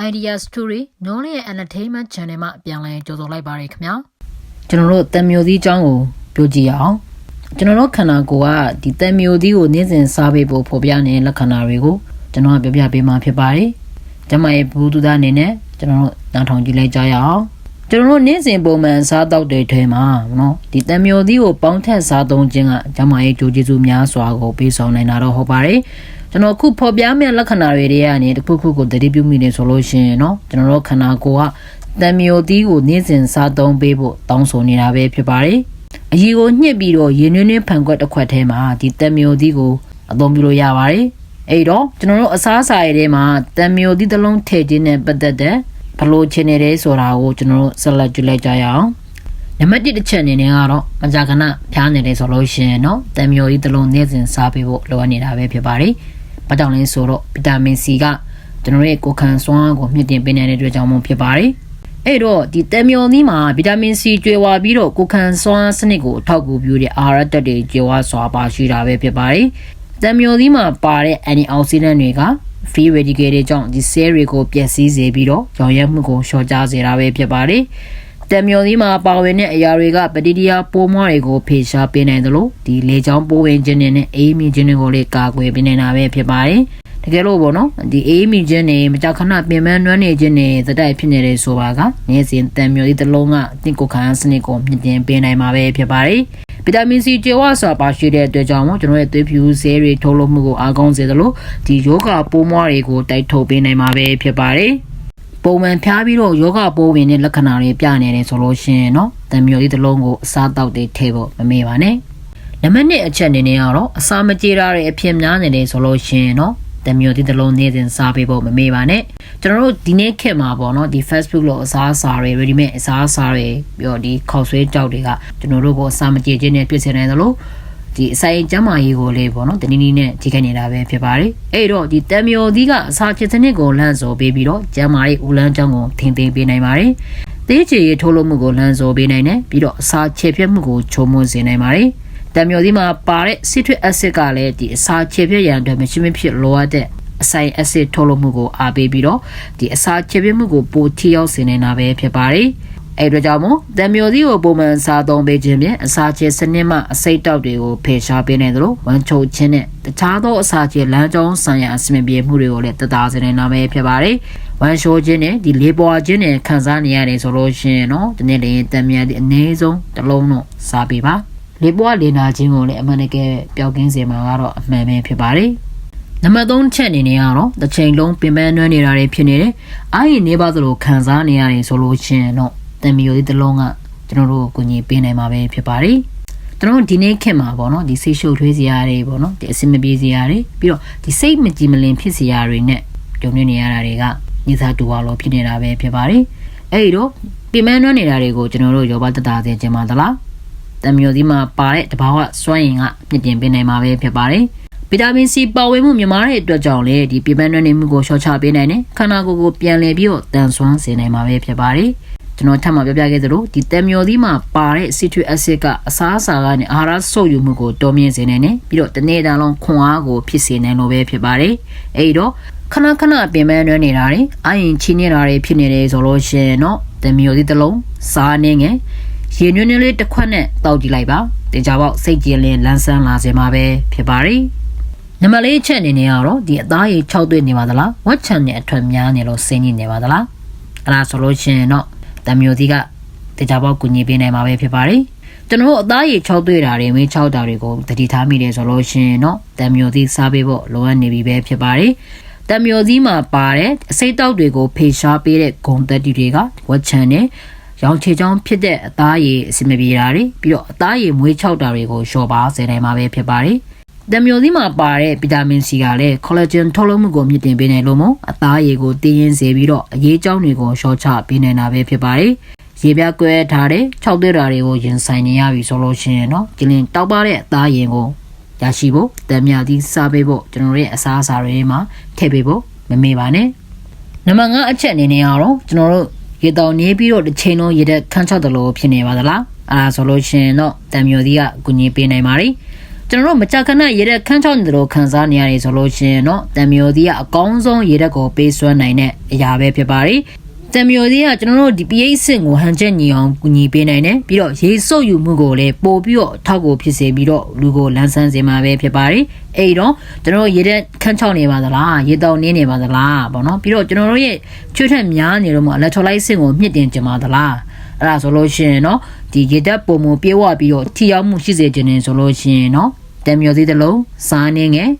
Idea Story Knowledge and Entertainment Channel မှာပြန်လည်ကြိုဆိုလိုက်ပါရခင်ဗျာကျွန်တော်တို့တန်မျိုးသီးအကြောင်းကိုပြောကြည့်အောင်ကျွန်တော်တို့ခန္ဓာကိုယ်ကဒီတန်မျိုးသီးကိုနေ့စဉ်စားပေးဖို့ဖော်ပြနေတဲ့လက္ခဏာတွေကိုကျွန်တော်ကပြောပြပေးမှာဖြစ်ပါတယ်ကျမရဲ့ဘူးသူသားအနေနဲ့ကျွန်တော်တို့နားထောင်ကြည့်လိုက်ကြရအောင်ကျွန်တော်တို့နေ့စဉ်ပုံမှန်စားတော့တဲ့ထဲမှာနော်ဒီတံမျိုးသီးကိုပေါင်းထက်စားသုံးခြင်းကကျမရဲ့ကြိုးကျေးဇူးများစွာကိုပေးဆောင်နိုင်တာတော့ဟုတ်ပါတယ် ကျွန်တော်ခုဖော်ပြမယ့်လက္ခဏာတွေတွေကနေတစ်ခုခုကိုတတိပြုမိနေဆိုလို့ရှိရင်เนาะကျွန်တော်တို့ခန္ဓာကိုယ်ကတံမျိုးသီးကိုနေ့စဉ်စားသုံးပေးဖို့တောင်းဆိုနေတာပဲဖြစ်ပါတယ်အရီကိုညှစ်ပြီးတော့ရေနွေးနွေးဖန်ခွက်တစ်ခွက်ထဲမှာဒီတံမျိုးသီးကိုအသုံးပြုလို့ရပါတယ်အဲ့တော့ကျွန်တော်တို့အစားအစာတွေထဲမှာတံမျိုးသီးတစ်လုံးထည့်ခြင်းနဲ့ပတ်သက်တဲ့ဘလို့ချင်နေတယ်ဆိုတာကိုကျွန်တော်တို့ဆက်လက်ကြည့်လိုက်ကြရအောင်နံပါတ်1တစ်ချက်အနေနဲ့ကတော့မကြာခဏဖျားနေတယ်ဆိုလို့ရှိရင်เนาะတံမျိုးသီးတစ်လုံးနေ့စဉ်စားပေးဖို့လိုအပ်နေတာပဲဖြစ်ပါတယ် ဘာကြောင့်လဲဆိုတော့ဗီတာမင် C ကကျွန်တော်ရဲ့ကိုယ်ခံစွမ်းကိုမြင့်တင်ပေးနေတဲ့အတွက်ကြောင့်မို့ဖြစ်ပါတယ်အဲ့တော့ဒီတမ်မျိုးသီးမှာဗီတာမင် C ကျွေဝါပြီးတော့ကိုယ်ခံစွမ်းစနစ်ကိုအထောက်အကူပြုတဲ့အာဟာရဓာတ်တွေကျွေဝါစွာပါရှိတာပဲဖြစ်ပါတယ်တမ်မျိုးသီးမှာပါတဲ့ antioxidant တွေက free radical တွေကြောင့်ဒီ cell တွေကိုပျက်စီးစေပြီးတော့ရောင်ရဲမှုကိုလျှော့ချစေတာပဲဖြစ်ပါတယ် တံမျိုးသီးမှာပါဝင်တဲ့အရာတွေကပတိတီယာပိုးမွှားတွေကိုဖေရှားပေးနိုင်သလိုဒီလေချောင်းပိုးဝင်ခြင်းတွေနဲ့အေးမြင့်ခြင်းတွေကိုလည်းကာကွယ်ပေးနိုင်တာပဲဖြစ်ပါတယ်တကယ်လို့ပေါ့နော်ဒီအေးမြင့်ခြင်းတွေမကြောက်ခဏပြင်ပန်းနွမ်းနေခြင်းတွေသတိုက်ဖြစ်နေတဲ့ဆိုပါကနေစဉ်တံမျိုးသီးတစ်လုံးကတင့်ကိုခံစနစ်ကိုမြင့်တင်ပေးနိုင်မှာပဲဖြစ်ပါတယ်ဗီတာမင် C ကျေဝစွာပါရှိတဲ့အတွက်ကြောင့်မို့ကျွန်တော်ရဲ့သွေးဖြူဆဲတွေထုတ်လုပ်မှုကိုအားကောင်းစေသလိုဒီယောဂပိုးမွှားတွေကိုတိုက်ထုတ်ပေးနိုင်မှာပဲဖြစ်ပါတယ် ပုံမှန်ဖျားပြီးတော့ယောဂပိုးဝင်တဲ့လက္ခဏာတွေပြနေတယ်ဆိုလို့ရှိရင်เนาะတံမျိုးလေးတစ်လုံးကိုအစားတောက်တွေထည့်ဖို့မမေ့ပါနဲ့နံပါတ်1အချက်အနေနဲ့ကတော့အစာမကြေတာတွေအဖြစ်များနေတယ်ဆိုလို့ရှိရင်เนาะတံမျိုးလေးတစ်လုံးနေစဉ်စားပေးဖို့မမေ့ပါနဲ့ကျွန်တော်တို့ဒီနေ့ခေတ်မှာပေါ့เนาะဒီ Facebook လို့အစားအစာတွေ ready made အစားအစာတွေပြီးတော့ဒီခေါက်ဆွဲကြောက်တွေကကျွန်တော်တို့ကိုအစာမကြေခြင်းနဲ့တွေ့စေနိုင်သလို ဒီအဆိုင်ကျမ်းမာရေးကိုလေးပေါ့နော်တနည်းနည်းနဲ့ထိခိုက်နေတာပဲဖြစ်ပါတယ်အဲ့တော့ဒီတံမျိုးသီးကအစာချစ်စနစ်ကိုလန့်စော်ပေးပြီးတော့ကျမ်းမာရေးဦးလန်းကြောင်းကိုထင်သိမ်းပေးနိုင်ပါတယ်သေးချေရေးထိုးလို့မှုကိုလန့်စော်ပေးနိုင်တယ်ပြီးတော့အစာချေပြတ်မှုကိုချုံမွစေနိုင်ပါတယ်တံမျိုးသီးမှာပါတဲ့ citric acid ကလည်းဒီအစာချေပြတ်ရန်အတွက်မရှိမဖြစ်လိုအပ်တဲ့အဆိုင်အဆစ်ထုတ်လုပ်မှုကိုအားပေးပြီးတော့ဒီအစာချေပြမှုကိုပိုထိရောက်စေနိုင်တာပဲဖြစ်ပါတယ်။ အဲဒါကြောင့်မို့တံမျိုးသီးကိုပုံမှန်စားသုံးပေးခြင်းဖြင့်အစာချေစနစ်မှအစိတ်တောက်တွေကိုဖယ်ရှားပေးနိုင်သလိုဝမ်းချုပ်ခြင်းနဲ့တခြားသောအစာချေလမ်းကြောင်းဆိုင်ရာအဆင်ပြေမှုတွေကိုလည်းတသားစေနိုင်တာပဲဖြစ်ပါတယ်။ဝမ်းရှိုးခြင်းနဲ့ဒီလေးပွားခြင်းနဲ့ခံစားနေရတယ်ဆိုလို့ရှိရင်တော့ဒီနေ့လည်းတံမြတ်ဒီအနည်းဆုံးတစ်လုံးတော့စားပေးပါ။လေးပွားလေနာခြင်းကိုလည်းအမှန်တကယ်ပျောက်ကင်းစေမှာကတော့အမှန်ပဲဖြစ်ပါတယ်။နံပါတ်3ချက်အနေနဲ့ကတော့တစ်ချိန်လုံးပင်ပန်းနွမ်းနေတာတွေဖြစ်နေတယ်။အားရင်နေပါသလိုခံစားနေရတယ်ဆိုလို့ရှိရင်တော့ တံမီယိုဒီတစ်လုံးကကျွန်တော်တို့ကိုကူညီပေးနိုင်မှာပဲဖြစ်ပါတယ်။ကျွန်တော်ဒီနေ့ခေတ်မှာပေါ့နော်ဒီစိတ်ရှုပ်ထွေးစရာတွေပေါ့နော်ဒီအဆင်မပြေစရာတွေပြီးတော့ဒီစိတ်မကြည်မလင်ဖြစ်စရာတွေနဲ့ကြုံနေရတာတွေကညီစားတူပါလို့ဖြစ်နေတာပဲဖြစ်ပါတယ်။အဲဒီတော့ပင်ပန်းနွမ်းနေတာတွေကိုကျွန်တော်တို့ရောပါတတာစေခြင်းပါသလား။တံမီယိုဒီမှာပါတဲ့တဘာဝစွမ်းရည်ကမြင့်တင်ပေးနိုင်မှာပဲဖြစ်ပါတယ်။ဗီတာမင် C ပါဝင်မှုမြမားတဲ့အတွက်ကြောင့်လေဒီပြပန်းနှွမ်းနေမှုကိုလျှော့ချပေးနိုင်တယ်ခန္ဓာကိုယ်ကိုပြန်လည်ပြီးတော့တန်ဆွမ်းစေနိုင်မှာပဲဖြစ်ပါတယ် ကျွန်တော်ထပ်မပြောပြခဲ့သလိုဒီတမ်မျော်သီးမှာပါတဲ့ citric acid ကအစားအစာကနေအာဟာရဆုပ်ယူမှုကိုတော်မြင့်စေနိုင်တယ်ပြီးတော့တနေ့တာလုံးခွန်အားကိုဖြစ်စေနိုင်လို့ပဲဖြစ်ပါတယ်အဲဒီတော့ခဏခဏပြင်ပန်းနှွမ်းနေတာတွေအရင်ချင်းနေတာတွေဖြစ်နေတယ်ဆိုလို့ရှိရင်တော့တမ်မျော်သီးတစ်လုံးစားနေငယ်ရေနွေးနွေးလေးတစ်ခွက်နဲ့တောက်ကြည့်လိုက်ပါတင်ကြပေါက်စိတ်ကြည်လင်လန်းဆန်းလာစေမှာပဲဖြစ်ပါတယ်နံပါတ်လေးချက်အနေနဲ့ကတော့ဒီအသားရည်6တွေ့နေပါသလားဝက်ချန်နဲ့အထွတ်များနေလို့စင်းနေနေပါသလားအဲ့ဒါဆိုလို့ရှိရင်တော့ တံမျိုးသီးကတေချာပေါက်ကူညီပေးနိုင်မှာပဲဖြစ်ပါတယ်ကျွန်တော်တို့အသားရည်6တွေ့တာတွေမင်း6တာတွေကိုတတိထားမိတယ်ဆိုလို့ရှိရင်တော့တံမျိုးသီးစားပေးဖို့လိုအပ်နေပြီပဲဖြစ်ပါတယ်တံမျိုးသီးမှာပါတဲ့အစိတ်တောက်တွေကိုဖေရှားပေးတဲ့ဂုံတက်တီတွေကဝက်ချန်နဲ့ရောင်ချေချောင်းဖြစ်တဲ့အသားရည်အစီမပြေတာတွေပြီးတော့အသားရည်မွေးချောက်တာတွေကိုလျှော့ပါစေနိုင်မှာပဲဖြစ်ပါတယ် တံမျိုးသီးမှာပါတဲ့ဗီတာမင် C ကလည်း collagen ထုတ်လုပ်မှုကိုမြင့်တင်ပေးနိုင်လို့မို့အသားရည်ကိုတင်းရင်စေပြီးတော့အရေးကြောင်းတွေကိုလျှော့ချပေးနိုင်တာပဲဖြစ်ပါတယ်။ရေပြားကွဲထားတဲ့၆သွေးတာတွေကိုရင်ဆိုင်နေရပြီဆိုလို့ရှိရင်တော့ကျလင်တောက်ပါတဲ့အသားရည်ကိုရရှိဖို့တံမြသီးစားပေးဖို့ကျွန်တော်တို့ရဲ့အစားအစာတွေမှာထည့်ပေးဖို့မမေ့ပါနဲ့။နံပါတ်5အချက်အနေနဲ့ကတော့ကျွန်တော်တို့ရေတောင်နေပြီးတော့တစ်ချိန်လုံးရေတက်ခန်းချောက်တယ်လို့ဖြစ်နေပါသလား။အဲဒါဆိုလို့ရှိရင်တော့တံမျိုးသီးကကူညီပေးနိုင်ပါတယ်။ ကျွန်တော်တို့မကြခဏရေတက်ခန်းချောင်းနေတယ်လို့ခံစားနေရတယ်ဆိုလို့ရှိရင်တော့တံမျိုးသီးကအကောင်းဆုံးရေတက်ကိုပေးစွမ်းနိုင်တဲ့အရာပဲဖြစ်ပါတယ်တံမျိုးသီးကကျွန်တော်တို့ဒီ pH စင်ကိုဟန်ချက်ညီအောင်ကူညီပေးနိုင်တယ်ပြီးတော့ရေစုပ်ယူမှုကိုလည်းပို့ပြီးတော့ထောက်ကိုဖြစ်စေပြီးတော့လူကိုလန်းဆန်းစေမှာပဲဖြစ်ပါတယ်အဲ့တော့ကျွန်တော်တို့ရေတက်ခန်းချောင်းနေပါသလားရေတောင်နင်းနေပါသလားပေါ့နော်ပြီးတော့ကျွန်တော်တို့ရဲ့ချွတ်ထက်များနေလို့မှ electrolyte စင်ကိုမြင့်တင်ကြပါသလားအဲ့ဒါဆိုလို့ရှိရင်เนาะဒီရေတက်ပုံမပြေဝပြီးတော့ထိရောက်မှုရှိစေခြင်းနေဆိုလို့ရှိရင်เนาะ တံမျိုးသေးတစ်လုံးစားနေငယ်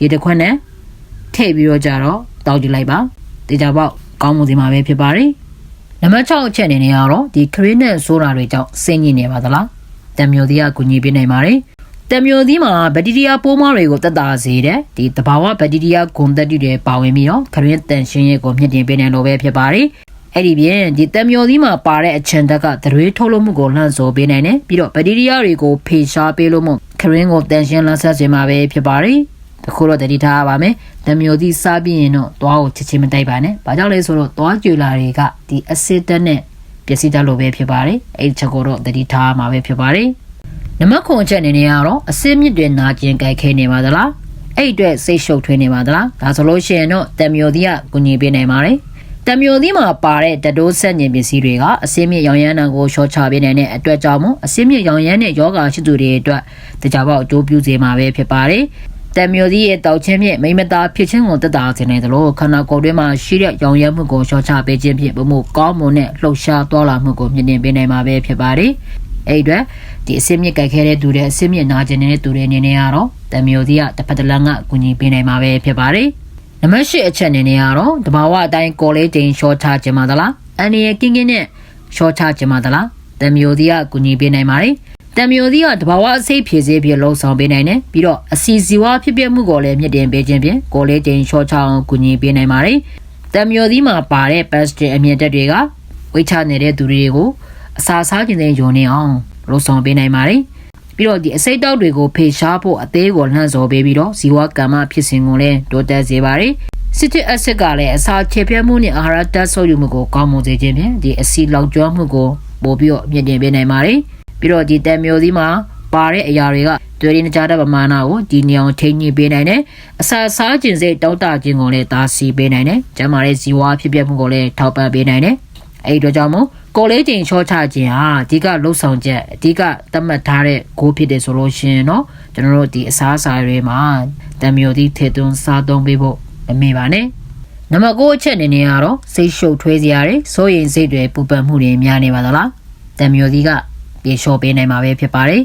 ရေတစ်ခွက်နဲ့ထည့်ပြီးတော့ကြတော့တောက်ကြည့်လိုက်ပါတေချာပေါက်ကောင်းမှုစီမှာပဲဖြစ်ပါတယ်နံပါတ်6အချက်အနေနဲ့ကတော့ဒီခရင်းနဲ့ဆိုးတာတွေကြောင့်ဆင်းညင်နေပါသလားတံမျိုးသေးကကူညီပေးနိုင်ပါတယ်တံမျိုးသီးမှာဘက်တီးရီးယားပိုးမွှားတွေကိုတက်တာစေတယ်ဒီတဘာဝဘက်တီးရီးယားဂုဏ်သက်တွေပါဝင်ပြီးတော့ခရင်းတန်ရှင်းရဲ့ကိုမြင့်တင်ပေးနိုင်လို့ပဲဖြစ်ပါတယ်အဲ့ဒီပြင်ဒီတံမျိုးသီးမှာပါတဲ့အချင်တက်ကသရွေးထုတ်လို့မှုကိုလှန့်ဆိုပေးနိုင်တယ်ပြီးတော့ဘက်တီးရီးယားတွေကိုဖေရှားပေးလို့မှု ခရင်းကိုတန်ရှင်းလန်းဆက်စေမှာပဲဖြစ်ပါတယ်တခုတော့တတိထားပါမယ်တံမျိုးသီးစားပြီးရင်တော့သွားကိုချစ်ချင်းမတိုက်ပါနဲ့ဘာကြောင့်လဲဆိုတော့သွားကြွလာတွေကဒီအစစ်တက်နဲ့ပျက်စီးတတ်လို့ပဲဖြစ်ပါတယ်အဲ့ဒီချက်ကိုတော့တတိထားမှာပဲဖြစ်ပါတယ်နံပါတ်9ချက်အနေနဲ့ကတော့အစစ်မြစ်တွေနာကျင်ကြိုက်ခဲနေပါသလားအဲ့အတွက်စိတ်ရှုပ်ထွေးနေပါသလားဒါဆိုလို့ရှိရင်တော့တံမျိုးသီးကကူညီပေးနိုင်ပါတယ် တံမျိုးသီးမှာပါတဲ့တတိုးဆက်ညင်ပစ္စည်းတွေကအစင်းမြင့်ရောင်ရမ်းတံကိုရှော့ချပေးနိုင်တဲ့အတွက်ကြောင့်မို့အစင်းမြင့်ရောင်ရမ်းတဲ့ယောဂရှိသူတွေအတွက်တကြပေါက်အကျိုးပြုစေမှာပဲဖြစ်ပါတယ်။တံမျိုးသီးရဲ့တောက်ချင်းဖြင့်မိမသားဖြစ်ချင်းကိုတက်တာစေနိုင်သလိုခန္ဓာကိုယ်တွင်းမှာရှိတဲ့ရောင်ရမ်းမှုကိုရှော့ချပေးခြင်းဖြင့်ဘမှုကောင်းမွန်တဲ့လှုပ်ရှားသွားလာမှုကိုမြင့်တင်ပေးနိုင်မှာပဲဖြစ်ပါတယ်။အဲ့အတွက်ဒီအစင်းမြင့်ကြိုက်ခဲတဲ့သူတွေအစင်းမြင့်နာကျင်နေတဲ့သူတွေအနေနဲ့ကတော့တံမျိုးသီးကတစ်ဖက်တစ်လမ်းကအကူအညီပေးနိုင်မှာပဲဖြစ်ပါတယ်။ နံပါတ်၈အချက်အနေနဲ့ကတော့တဘာဝအတိုင်းကော်လေးတင်ရှော့ချခြင်းပါသလားအန်ဒီရဲ့ကင်းကင်းနဲ့ရှော့ချခြင်းပါသလားတံမျိုးသီးကကူညီပေးနိုင်ပါတယ်တံမျိုးသီးကတဘာဝအစိတ်ဖြည့်စေးပြီးလှုံ့ဆော်ပေးနိုင်တယ်ပြီးတော့အစီစီဝါဖြစ်ပြမှုကိုလည်းမြင့်တင်ပေးခြင်းဖြင့်ကော်လေးတင်ရှော့ချအောင်ကူညီပေးနိုင်ပါတယ်တံမျိုးသီးမှာပါတဲ့ pasture အမြင့်တက်တွေကဝိတ်ချနေတဲ့သူတွေကိုအစာစားခြင်းတဲ့ယုံနေအောင်လှုံ့ဆော်ပေးနိုင်ပါတယ် ပြီးတော့ဒီအစိတ်တောက်တွေကိုဖေရှားဖို့အသေးကိုလှန့်စော်ပေးပြီးတော့ဇီဝကမ္မဖြစ်စဉ်ကိုလည်းတိုးတက်စေပါတယ်စစ်တစ်အဆစ်ကလည်းအစာခြေပြတ်မှုနဲ့အာဟာရဓာတ်ဆုပ်ယူမှုကိုကောင်းမွန်စေခြင်းဖြင့်ဒီအဆီလောက်ကျွမ်းမှုကိုပို့ပြီးတော့မြင့်တင်ပေးနိုင်ပါတယ်ပြီးတော့ဒီတံမျိုးသီးမှာပါတဲ့အရာတွေကတွေ့ရင်ကြားတဲ့ပမာဏကိုဒီနေအောင်ထိန်းညှိပေးနိုင်တယ်အစာစားခြင်းစိတ်တောက်တခြင်းကိုလည်းတားဆီးပေးနိုင်တယ်ကျန်းမာတဲ့ဇီဝဖြစ်ပျက်မှုကိုလည်းထောက်ပံ့ပေးနိုင်တယ်အဲ့ဒီတော့ကြောင့်မို့ ကိုလေးချိန်ချောချခြင်းဟာအဓိကလှုပ်ဆောင်ချက်အဓိကသတ်မှတ်ထားတဲ့ဂိုးဖြစ်တယ်ဆိုလို့ရှိရင်เนาะကျွန်တော်တို့ဒီအစားအစာတွေမှာတံမျိုးသီးထေသွန်းစားသုံးပေးဖို့မမေ့ပါနဲ့နံပါတ်9အချက်အနေနဲ့ကတော့စိတ်ရှုပ်ထွေးစရာတွေစိုးရိမ်စိတ်တွေပူပန်မှုတွေများနေပါသလားတံမျိုးသီးကပြေလျှော့ပေးနိုင်မှာပဲဖြစ်ပါတယ်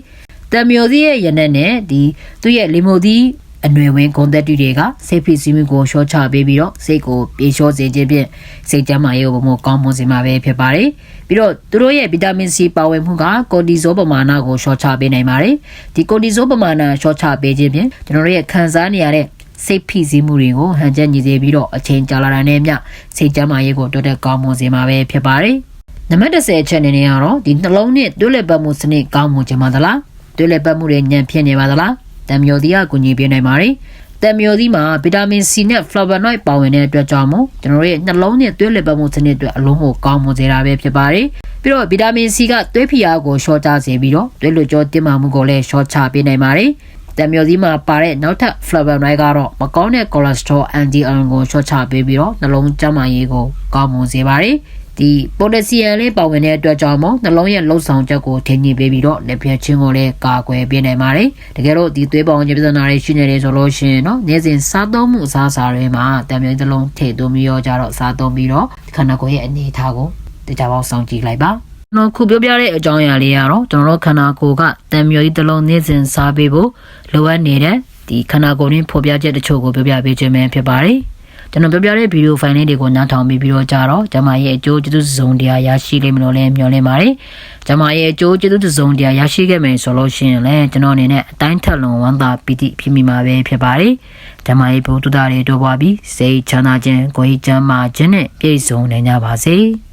တံမျိုးသီးရဲ့ရနက်နဲ့ဒီသူ့ရဲ့လီမိုသီး အနွယ်ဝင်ဂုံသက်တူတွေကစိတ်ဖိစီးမှုကိုရှော့ချပေးပြီးတော့စိတ်ကိုပြေလျှော့စေခြင်းဖြင့်စိတ်ကျန်းမာရေးကိုဘုံကောင်းမွန်စေမှာပဲဖြစ်ပါတယ်ပြီးတော့သူတို့ရဲ့ဗီတာမင်စီပါဝင်မှုကကိုတီဇိုပမာဏကိုရှော့ချပေးနိုင်ပါတယ်ဒီကိုတီဇိုပမာဏရှော့ချပေးခြင်းဖြင့်ကျွန်တော်တို့ရဲ့ခံစားနေရတဲ့စိတ်ဖိစီးမှုတွေကိုဟန်ချက်ညီစေပြီးတော့အချိန်ကြာလာတာနဲ့မျှစိတ်ကျန်းမာရေးကိုတိုးတက်ကောင်းမွန်စေမှာပဲဖြစ်ပါတယ်နံပါတ်10အချက်အနေနဲ့ကတော့ဒီနှလုံးနဲ့တွဲလက်ပတ်မှုစနစ်ကောင်းမွန်ခြင်းပါသလားတွဲလက်ပတ်မှုတွေညံဖြစ်နေပါသလား တံမျိုးသီးကကူညီပေးနိုင်ပါတယ်တံမျိုးသီးမှာဗီတာမင် C နဲ့ flavonoid ပါဝင်တဲ့အတွက်ကြောင့်မို့ကျွန်တော်တို့ရဲ့နှလုံးနဲ့သွေးလည်ပတ်မှုစနစ်အတွက်အလုံးကိုကောင်းမွန်စေတာပဲဖြစ်ပါတယ်ပြီးတော့ဗီတာမင် C ကသွေးဖိအားကိုရှော့ချစေပြီးတော့သွေးလွှတ်ကြောတင်းမာမှုကိုလည်းရှော့ချပေးနိုင်ပါတယ်တံမျိုးသီးမှာပါတဲ့နောက်ထပ် flavonoid ကတော့မကောင်းတဲ့ cholesterol anti iron ကိုရှော့ချပေးပြီးတော့နှလုံးကျန်းမာရေးကိုကောင်းမွန်စေပါတယ် ဒီပိုတက်ဆီယမ်လေးပါဝင်တဲ့အတွက်ကြောင့်မို့နှလုံးရဲ့လှုပ်ဆောင်ချက်ကိုထိန်းညှိပေးပြီးတော့လက်ပြချင်းကိုလည်းကာကွယ်ပေးနိုင်ပါတယ်တကယ်လို့ဒီသွေးပေါင်ခြင်းပြဿနာတွေရှိနေတယ်ဆိုလို့ရှိရင်เนาะနေ့စဉ်စားသုံးမှုအစားအစာတွေမှာတံမျိုးတစ်လုံးထည့်သွင်းပြီးတော့ကြတော့စားသုံးပြီးတော့ခန္ဓာကိုယ်ရဲ့အနေအထားကိုတရားပေါက်ဆောင်ကြည့်လိုက်ပါကျွန်တော်ခုပြောပြတဲ့အကြောင်းအရာလေးကတော့ကျွန်တော်တို့ခန္ဓာကိုယ်ကတံမျိုးကြီးတစ်လုံးနေ့စဉ်စားပေးဖို့လိုအပ်နေတဲ့ဒီခန္ဓာကိုယ်ရင်းဖော်ပြချက်တချို့ကိုပြောပြပေးခြင်းပဲဖြစ်ပါတယ် ကျွန်တော်ပြောပြတဲ့ဗီဒီယိုဖိုင်လေးတွေကိုနားထောင်ပြီးပြီးတော့ကြတော့ကျမရဲ့အကျိုးကျေးဇူးစုံတရားရရှိလိမ့်မလို့လည်းမျှော်လင့်ပါတယ်။ကျမရဲ့အကျိုးကျေးဇူးစုံတရားရရှိခဲ့မယ်ဆိုလို့ရှိရင်လည်းကျွန်တော်အနေနဲ့အတိုင်းထက်လွန်ဝမ်းသာပီတိဖြစ်မိမှာပဲဖြစ်ပါတယ်။ကျမရဲ့ဘုဒ္ဓတာတွေတို့ပွားပြီးစိတ်ချမ်းသာခြင်းကိုယ်ချမ်းသာခြင်းနဲ့ပြည့်စုံနိုင်ကြပါစေ။